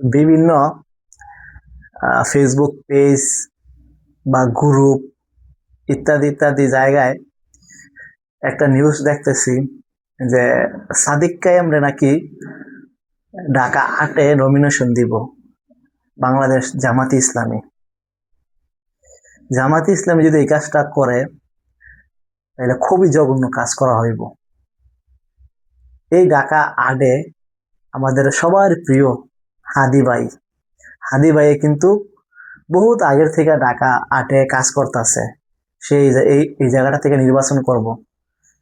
বিভিন্ন Facebook page বা group ইত্যাদি ইত্যাদি জায়গায় একটা নিউজ দেখতেছি যে সাদিক কায়েমরে নাকি ঢাকা আটে নমিনেশন দিব বাংলাদেশ জামাতি ইসলামী। জামাতি ইসলামী যদি এই কাজটা করে, তাহলে খুবই জঘন্য কাজ করা হইব। এই ঢাকা আডে আমাদের সবার প্রিয় হাদি ভাই হাদি ভাই কিন্তু বহুত আগের থেকে ঢাকা আটে কাজ করতেছে। জা- এই এই জায়গাটা থেকে নির্বাচন করব।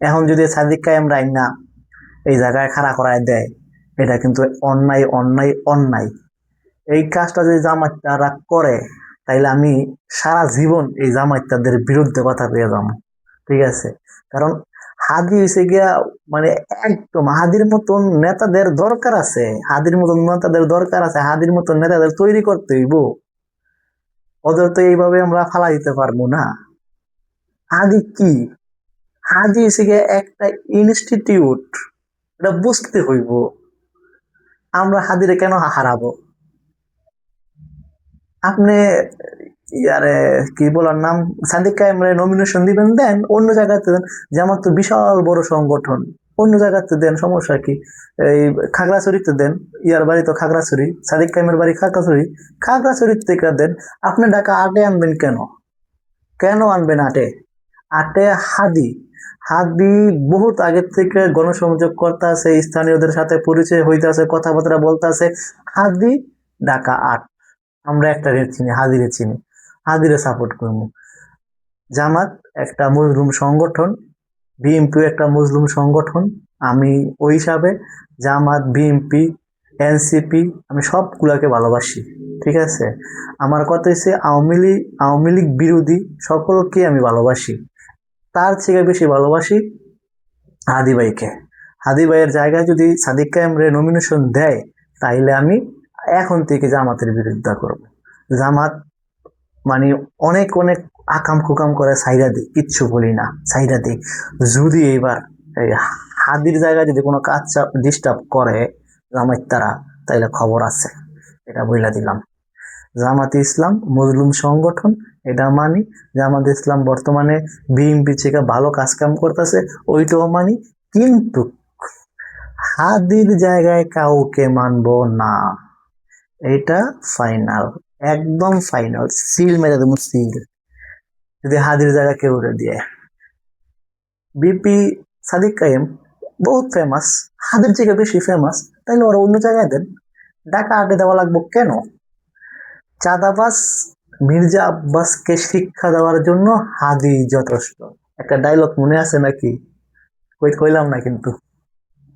এখন যদি সাদিক কায়েম রায় না এই জায়গায় খাড়া করায় দেয়, এটা কিন্তু অন্যায় অন্যায় অন্যায়। এই কাজটা যদি জামাইতারা করে, তাইলে আমি সারা জীবন এই জামাইতাদের বিরুদ্ধে কথা পেয়ে যাব। ঠিক আছে? কারণ হাদি হয়েছে গিয়া মানে একদম হাদির মতন নেতাদের দরকার আছে। হাদির মতন নেতাদের দরকার আছে, হাদির মতন নেতাদের তৈরি করতে হইব। ওদের তো এইভাবে আমরা ফালা দিতে পারব না। হাদি কি? হাদি হয়েছে গিয়া একটা ইনস্টিটিউট, এটা বুঝতে হইব। আমরা হাদিরে কেন হারাবো? আপনি ইয়ারে, কি বলার নাম? সাদিক কায়েমরে নমিনেশন দিবেন, দেন অন্য জায়গাতে দেন। যেমন তো বিশাল বড় সংগঠন, অন্য জায়গাতে দেন, সমস্যা কি? এই খাগড়াছড়িতে দেন, ইয়ার বাড়ি তো খাগড়াছড়ি। সাদিক কায়েমের বাড়ি খাগড়াছড়ি। খাগড়াছড়ির থেকে দেন, আপনি ঢাকা আটে আনবেন কেন? কেন আনবেন আটে? আটে হাদি। হাদি বহুত আগের থেকে গণসংযোগ করতে আছে স্থানীয়দের সাথে পরিচয় হইতে আছে কথাবার্তা বলতে আছে হাদি ঢাকা আট। আমরা একটা রে চিনি, হাদিরে চিনি। হাদিরে সাপোর্ট করব। জামাত একটা মুসলিম সংগঠন বিএনপি একটা মুসলিম সংগঠন। আমি ওই হিসাবে জামাত বিএনপি এনসিপি আমি সবগুলাকে ভালোবাসি, ঠিক আছে? আমার কথা হচ্ছে আওয়ামী লীগ আওয়ামী লীগ বিরোধী সকলকে আমি ভালোবাসি। তার থেকে বেশি ভালোবাসি হাদি ভাইকে। হাদি ভাইয়ের জায়গায় যদি সাদিক কায়েমরে নমিনেশন দেয়, তাইলে আমি এখন থেকে জামাতের বিরোধিতা করব। জামাত মানে অনেক অনেক আকাম কুকাম করে সাইডা দিই কিচ্ছু বলি না সাইডা দিই যদি এবার হাদির জায়গায় যদি কোনো কাজ ডিস্টার্ব করে জামাত তারা, তাইলে খবর আছে, এটা বইলা দিলাম। জামাত ইসলাম মুসলিম সংগঠন, এটা মানি, জামাত ইসলাম বর্তমানে বিএনপি থেকে ভালো কাজ কাম করতেছে, ওইটাও মানি, কিন্তু হাদির জায়গায় কাউকে মানব না, এটা ফাইনাল একদম ফাইনাল সিল মেরে দেবো সিল যদি হাদির জায়গা কেউ দিয়ে। বিপি সাদিক কায়েম বহুত ফেমাস হাদির থেকে বেশি ফেমাস তাইলে ওরা অন্য জায়গায় দেন। ঢাকা আটে দেওয়া লাগবো কেন? চাঁদাবাস মির্জা আব্বাসকে শিক্ষা দেওয়ার জন্য হাদি যথেষ্ট। একটা ডায়লগ মনে আছে নাকি? কই কইলাম না কিন্তু।